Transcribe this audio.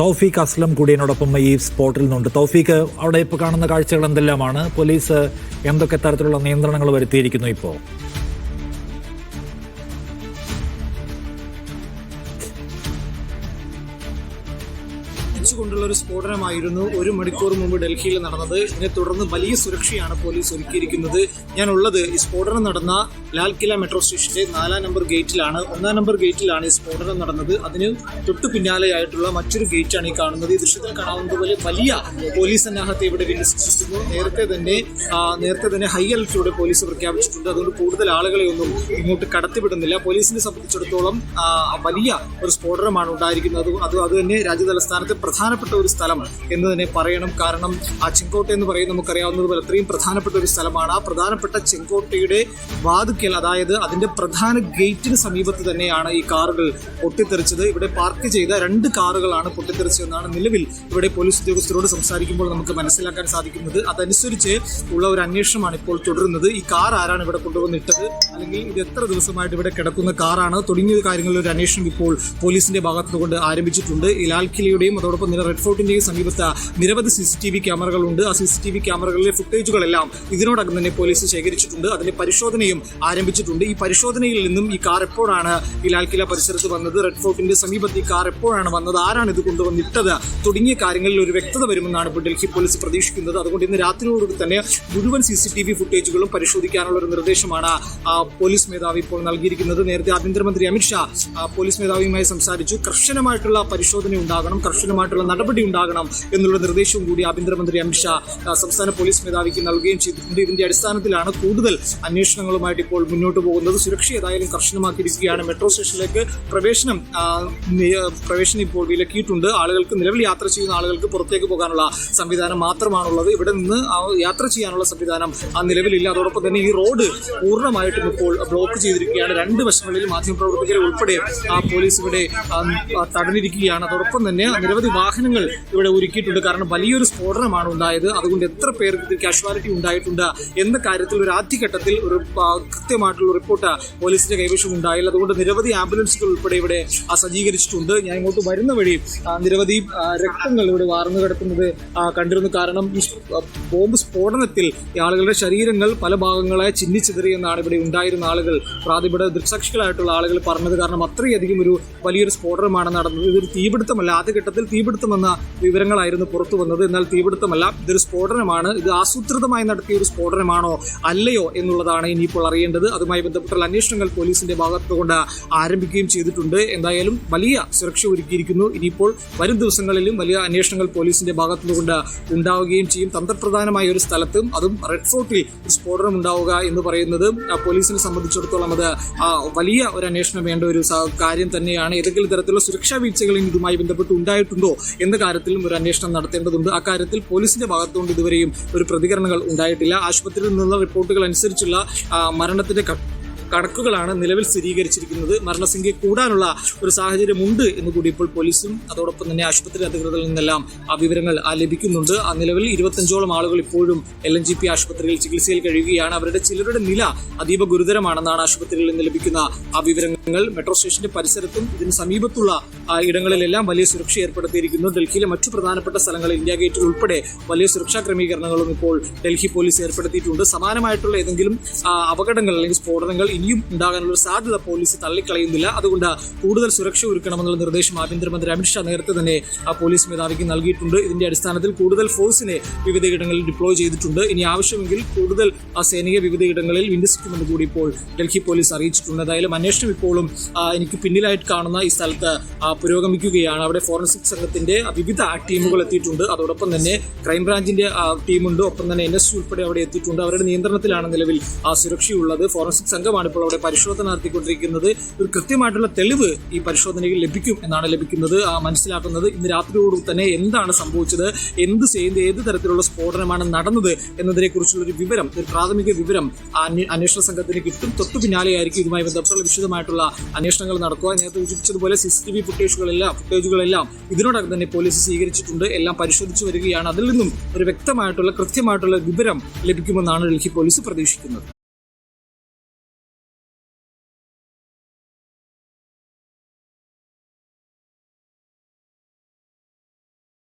തൗഫീഖ് അസ്ലം കൂടിയതിനോടൊപ്പം ഈ സ്പോട്ടിൽ നിന്നുണ്ട്. തൗഫീഖ് അവിടെ ഇപ്പോൾ കാണുന്ന കാഴ്ചകൾ എന്തെല്ലാമാണ്? പോലീസ് എന്തൊക്കെ തരത്തിലുള്ള നിയന്ത്രണങ്ങൾ വരുത്തിയിരിക്കുന്നു ഇപ്പോൾ കൊണ്ടുള്ള ഒരു സ്ഫോടനമായിരുന്നു ഒരു മണിക്കൂർ മുമ്പ് ഡൽഹിയിൽ നടന്നത്. ഇതിനെ തുടർന്ന് വലിയ സുരക്ഷയാണ് പോലീസ് ഒരുക്കിയിരിക്കുന്നത്. ഞാനുള്ളത് ഈ സ്ഫോടനം നടന്ന ലാൽ കില മെട്രോ സ്റ്റേഷന്റെ നാലാം നമ്പർ ഗേറ്റിലാണ്. ഒന്നാം നമ്പർ ഗേറ്റിലാണ് ഈ സ്ഫോടനം നടന്നത്. അതിന് തൊട്ടു പിന്നാലെയായിട്ടുള്ള മറ്റൊരു ഗേറ്റാണ് ഈ കാണുന്നത്. ഈ ദൃശ്യത്തിൽ കാണാവുന്നതുപോലെ വലിയ പോലീസ് സന്നാഹത്തെ ഇവിടെ വിന്യസിച്ചിരുന്നു നേരത്തെ തന്നെ നേരത്തെ തന്നെ ഹൈ അലർട്ടിലൂടെ പോലീസ് പ്രഖ്യാപിച്ചിട്ടുണ്ട്. അതുകൊണ്ട് കൂടുതൽ ആളുകളെ ഒന്നും ഇങ്ങോട്ട് കടത്തിവിടുന്നില്ല. പോലീസിനെ സംബന്ധിച്ചിടത്തോളം വലിയ ഒരു സ്ഫോടനമാണ് ഉണ്ടായിരിക്കുന്നത്. അത് അത് തന്നെ രാജ്യതലസ്ഥാനത്തെ പ്രധാനപ്പെട്ട ഒരു സ്ഥലമാണ് എന്ന് തന്നെ പറയണം. കാരണം ആ ചെങ്കോട്ട എന്ന് പറയുന്നത് നമുക്കറിയാവുന്നതുപോലെ അത്രയും പ്രധാനപ്പെട്ട ഒരു സ്ഥലമാണ്. ആ പ്രധാനപ്പെട്ട ചെങ്കോട്ടയുടെ വാതുക്കൽ അതായത് അതിന്റെ പ്രധാന ഗേറ്റിന് സമീപത്ത് തന്നെയാണ് ഈ കാറുകൾ പൊട്ടിത്തെറിച്ചത്. ഇവിടെ പാർക്ക് ചെയ്ത രണ്ട് കാറുകളാണ് പൊട്ടിത്തെറിച്ചതെന്നാണ് നിലവിൽ ഇവിടെ പോലീസ് ഉദ്യോഗസ്ഥരോട് സംസാരിക്കുമ്പോൾ നമുക്ക് മനസ്സിലാക്കാൻ സാധിക്കുന്നത്. അതനുസരിച്ച് ഉള്ള ഒരു അന്വേഷണമാണ് ഇപ്പോൾ തുടരുന്നത്. ഈ കാർ ആരാണ് ഇവിടെ കൊണ്ടുവന്നിട്ടത്? അല്ലെങ്കിൽ ഇത് എത്ര ദിവസമായിട്ട് ഇവിടെ കിടക്കുന്ന കാറാണ്? തുടങ്ങിയ കാര്യങ്ങളിൽ ഒരു അന്വേഷണം ഇപ്പോൾ പോലീസിന്റെ ഭാഗത്തുനിന്ന് കൊണ്ട് ആരംഭിച്ചിട്ടുണ്ട്. ഈ ലാൽ കിലയുടെയും അതോടൊപ്പം തന്നെ റെഡ് ഫോർട്ടിന്റെ സമീപത്ത് നിരവധി സി സി ടി വി ക്യാമറകളുണ്ട്. ആ സി സി ടി വി ക്യാമറകളിലെ ഫുട്ടേജുകളെല്ലാം ഇതിനോടകം തന്നെ പോലീസ് ശേഖരിച്ചിട്ടുണ്ട്. അതിന്റെ പരിശോധനയും ആരംഭിച്ചിട്ടുണ്ട്. ഈ പരിശോധനയിൽ നിന്നും ഈ കാർ എപ്പോഴാണ് ഈ ലാൽ കില പരിസരത്ത് വന്നത്? റെഡ് ഫോർട്ടിന്റെ സമീപത്ത് ഈ കാർ എപ്പോഴാണ് വന്നത്? ആരാണ് ഇത് കൊണ്ടുവന്നിട്ടത്? തുടങ്ങിയ കാര്യങ്ങളിൽ ഒരു വ്യക്തത വരുമെന്നാണ് ഇപ്പോൾ ഡൽഹി പോലീസ് പ്രതീക്ഷിക്കുന്നത്. അതുകൊണ്ട് ഇന്ന് രാത്രിയോടുകൂടി തന്നെ മുഴുവൻ സി സി ടി വി ഫുട്ടേജുകളും പരിശോധിക്കാനുള്ള ഒരു നിർദ്ദേശമാണ് പോലീസ് മേധാവി ഇപ്പോൾ നൽകിയിരിക്കുന്നത്. നേരത്തെ ആഭ്യന്തരമന്ത്രി അമിത്ഷാ പോലീസ് മേധാവിയുമായി സംസാരിച്ചു. കർശനമായിട്ടുള്ള പരിശോധന ഉണ്ടാകണം. കർശനമായിട്ടുള്ള നടപടി ഉണ്ടാകണം എന്നുള്ള നിർദ്ദേശവും കൂടി ആഭ്യന്തരമന്ത്രി അമിത്ഷാ സംസ്ഥാന പോലീസ് മേധാവിക്ക് നൽകുകയും ചെയ്തിട്ടുണ്ട്. ഇതിന്റെ അടിസ്ഥാനത്തിലാണ് കൂടുതൽ അന്വേഷണങ്ങളുമായിട്ട് ഇപ്പോൾ മുന്നോട്ട് പോകുന്നത്. സുരക്ഷ ഏതായാലും കർശനമാക്കിയിരിക്കുകയാണ്. മെട്രോ സ്റ്റേഷനിലേക്ക് പ്രവേശനം പ്രവേശനം ഇപ്പോൾ വിലക്കിയിട്ടുണ്ട്. ആളുകൾക്ക് നിലവിൽ യാത്ര ചെയ്യുന്ന ആളുകൾക്ക് പുറത്തേക്ക് പോകാനുള്ള സംവിധാനം മാത്രമാണുള്ളത്. ഇവിടെ നിന്ന് യാത്ര ചെയ്യാനുള്ള സംവിധാനം ആ നിലവിലില്ല. അതോടൊപ്പം തന്നെ ഈ റോഡ് പൂർണമായിട്ടും ഇപ്പോൾ ബ്ലോക്ക് ചെയ്തിരിക്കുകയാണ്. രണ്ട് വശങ്ങളിൽ മാധ്യമപ്രവർത്തകരെ ഉൾപ്പെടെ ആ പോലീസ് ഇവിടെ തടഞ്ഞിരിക്കുകയാണ്. അതോടൊപ്പം തന്നെ നിരവധി വാഹനങ്ങൾ ഇവിടെ ഒരുക്കിയിട്ടുണ്ട്. കാരണം വലിയൊരു സ്ഫോടനമാണ് ഉണ്ടായത്. അതുകൊണ്ട് എത്ര പേർക്ക് കാഷ്വാലിറ്റി ഉണ്ടായിട്ടുണ്ട് എന്ന കാര്യത്തിൽ ഒരു ആദ്യഘട്ടത്തിൽ ഒരു കൃത്യമായിട്ടുള്ള റിപ്പോർട്ട് പോലീസിന്റെ കൈവശം ഉണ്ടായില്ല. അതുകൊണ്ട് നിരവധി ആംബുലൻസുകൾ ഉൾപ്പെടെ ഇവിടെ സജ്ജീകരിച്ചിട്ടുണ്ട്. ഞാൻ ഇങ്ങോട്ട് വരുന്ന വഴി നിരവധി രക്തങ്ങൾ ഇവിടെ വാർന്നു കിടക്കുന്നത് കണ്ടിരുന്നു. കാരണം ഈ ബോംബ് സ്ഫോടനത്തിൽ ആളുകളുടെ ശരീരങ്ങൾ പല ഭാഗങ്ങളെ എന്നാണ് ഇവിടെ ഉണ്ടായിരുന്ന ആളുകൾ. പ്രാതിപട ദൃക്സാക്ഷികളായിട്ടുള്ള ആളുകൾ പറഞ്ഞത് കാരണം അത്രയധികം ഒരു വലിയൊരു സ്ഫോടനമാണ് നടന്നത്. ഇതൊരു തീപിടുത്തമല്ല. ആദ്യഘട്ടത്തിൽ തീപിടുത്തമെന്ന വിവരങ്ങളായിരുന്നു പുറത്തു വന്നത്. എന്നാൽ തീപിടുത്തമല്ല ഇതൊരു സ്ഫോടനമാണ്. ഇത് ആസൂത്രിതമായി നടത്തിയ ഒരു സ്ഫോടനമാണോ അല്ലയോ എന്നുള്ളതാണ് ഇനിയിപ്പോൾ അറിയേണ്ടത്. അതുമായി ബന്ധപ്പെട്ടുള്ള അന്വേഷണങ്ങൾ പോലീസിന്റെ ഭാഗത്തുകൊണ്ട് ആരംഭിക്കുകയും ചെയ്തിട്ടുണ്ട്. എന്തായാലും വലിയ സുരക്ഷ ഒരുക്കിയിരിക്കുന്നു. ഇനിയിപ്പോൾ വരും ദിവസങ്ങളിലും വലിയ അന്വേഷണങ്ങൾ പോലീസിന്റെ ഭാഗത്തുനിന്നുകൊണ്ട് ഉണ്ടാവുകയും ചെയ്യും. തന്ത്രപ്രധാനമായ ഒരു സ്ഥലത്തും അതും റെഡ് ഫോർട്ടിൽ സ്ഫോടനം ഉണ്ടാവുക എന്ന് പറയുന്നത് പോലീസിനെ സംബന്ധിച്ചിടത്തോളം അത് വലിയ ഒരു അന്വേഷണം വേണ്ട ഒരു കാര്യം തന്നെയാണ്. ഏതെങ്കിലും തരത്തിലുള്ള സുരക്ഷാ വീഴ്ചകൾ ഇതുമായി ബന്ധപ്പെട്ട് ഉണ്ടായിട്ടുണ്ടോ എന്ന കാര്യത്തിലും ഒരു അന്വേഷണം നടത്തേണ്ടതുണ്ട്. അക്കാര്യത്തിൽ പോലീസിന്റെ ഭാഗത്തുകൊണ്ട് ഇതുവരെയും ഒരു പ്രതികരണങ്ങൾ ഉണ്ടായിട്ടില്ല. ആശുപത്രിയിൽ നിന്നുള്ള റിപ്പോർട്ടുകൾ അനുസരിച്ചുള്ള മരണത്തിന്റെ കണക്കുകളാണ് നിലവിൽ സ്ഥിരീകരിച്ചിരിക്കുന്നത്. മരണസംഖ്യ കൂടാനുള്ള ഒരു സാഹചര്യമുണ്ട് എന്ന് കൂടി ഇപ്പോൾ പോലീസും അതോടൊപ്പം തന്നെ ആശുപത്രി അധികൃതരിൽ നിന്നെല്ലാം ആ വിവരങ്ങൾ ലഭിക്കുന്നുണ്ട്. ആ നിലവിൽ ഇരുപത്തഞ്ചോളം ആളുകൾ ഇപ്പോഴും എൽ എൻ ജി പി ആശുപത്രിയിൽ ചികിത്സയിൽ കഴിയുകയാണ്. അവരുടെ ചിലരുടെ നില അതീവ ഗുരുതരമാണെന്നാണ് ആശുപത്രിയിൽ നിന്ന് ലഭിക്കുന്ന ആ വിവരങ്ങൾ. മെട്രോ സ്റ്റേഷന്റെ പരിസരത്തും ഇതിന് സമീപത്തുള്ള ഇടങ്ങളിലെല്ലാം വലിയ സുരക്ഷ ഏർപ്പെടുത്തിയിരിക്കുന്നു. ഡൽഹിയിലെ മറ്റു പ്രധാനപ്പെട്ട സ്ഥലങ്ങളിൽ ഇന്ത്യ ഗേറ്റിൽ ഉൾപ്പെടെ വലിയ സുരക്ഷാ ക്രമീകരണങ്ങളും ഇപ്പോൾ ഡൽഹി പോലീസ് ഏർപ്പെടുത്തിയിട്ടുണ്ട്. സമാനമായിട്ടുള്ള ഏതെങ്കിലും അപകടങ്ങൾ അല്ലെങ്കിൽ സ്ഫോടനങ്ങൾ ഇനിയും ഉണ്ടാകാനുള്ള സാധ്യത പോലീസ് തള്ളിക്കളയുന്നില്ല. അതുകൊണ്ട് കൂടുതൽ സുരക്ഷ ഒരുക്കണമെന്നുള്ള നിർദ്ദേശം ആഭ്യന്തരമന്ത്രി അമിത്ഷാ നേരത്തെ തന്നെ ആ പോലീസ് മേധാവിക്ക് നൽകിയിട്ടുണ്ട്. ഇതിന്റെ അടിസ്ഥാനത്തിൽ കൂടുതൽ ഫോഴ്സിനെ വിവിധയിടങ്ങളിൽ ഡിപ്ലോയ് ചെയ്തിട്ടുണ്ട്. ഇനി ആവശ്യമെങ്കിൽ കൂടുതൽ ആ സേനയെ വിവിധയിടങ്ങളിൽ വിന്യസിക്കുമെന്ന് കൂടി ഇപ്പോൾ ഡൽഹി പോലീസ് അറിയിച്ചിട്ടുണ്ട്. ഏതായാലും അന്വേഷണം ഇപ്പോഴും എനിക്ക് പിന്നിലായിട്ട് കാണുന്ന ഈ സ്ഥലത്ത് പുരോഗമിക്കുകയാണ്. അവിടെ ഫോറൻസിക് സംഘത്തിന്റെ വിവിധ ടീമുകൾ എത്തിയിട്ടുണ്ട്. അതോടൊപ്പം തന്നെ ക്രൈംബ്രാഞ്ചിന്റെ ടീമുണ്ട്. ഒപ്പം തന്നെ എൻ എസ് ഉൾപ്പെടെ അവിടെ എത്തിയിട്ടുണ്ട്. അവരുടെ നിയന്ത്രണത്തിലാണ് നിലവിൽ ആ സുരക്ഷയുള്ളത്. ഫോറൻസിക് സംഘമാണ് ഇപ്പോൾ അവിടെ പരിശോധന നടത്തിക്കൊണ്ടിരിക്കുന്നത്. ഒരു കൃത്യമായിട്ടുള്ള തെളിവ് ഈ പരിശോധനയിൽ ലഭിക്കും എന്നാണ് ലഭിക്കുന്നത് മനസ്സിലാക്കുന്നത്. ഇന്ന് രാത്രിയോട് തന്നെ എന്താണ് സംഭവിച്ചത് എന്ത് ചെയ്യുന്നത് ഏത് തരത്തിലുള്ള സ്ഫോടനമാണ് നടന്നത് എന്നതിനെ കുറിച്ചുള്ള ഒരു വിവരം ഒരു പ്രാഥമിക വിവരം അന്വേഷണ സംഘത്തിന് കിട്ടും. തൊട്ടു പിന്നാലെയായിരിക്കും ഇതുമായി ബന്ധപ്പെട്ടുള്ള വിശദമായിട്ടുള്ള അന്വേഷണങ്ങൾ നടക്കുക. നേരത്തെ സൂചിപ്പിച്ചതുപോലെ സി സി ടി വി ഫുട്ടേജുകളെല്ലാം ഫുട്ടേജുകളെല്ലാം ഇതിനോടകം തന്നെ പോലീസ് സ്വീകരിച്ചിട്ടുണ്ട്. എല്ലാം പരിശോധിച്ചു വരികയാണ്. അതിൽ നിന്നും ഒരു വ്യക്തമായിട്ടുള്ള കൃത്യമായിട്ടുള്ള വിവരം ലഭിക്കുമെന്നാണ് ഡൽഹി പോലീസ് പ്രതീക്ഷിക്കുന്നത്.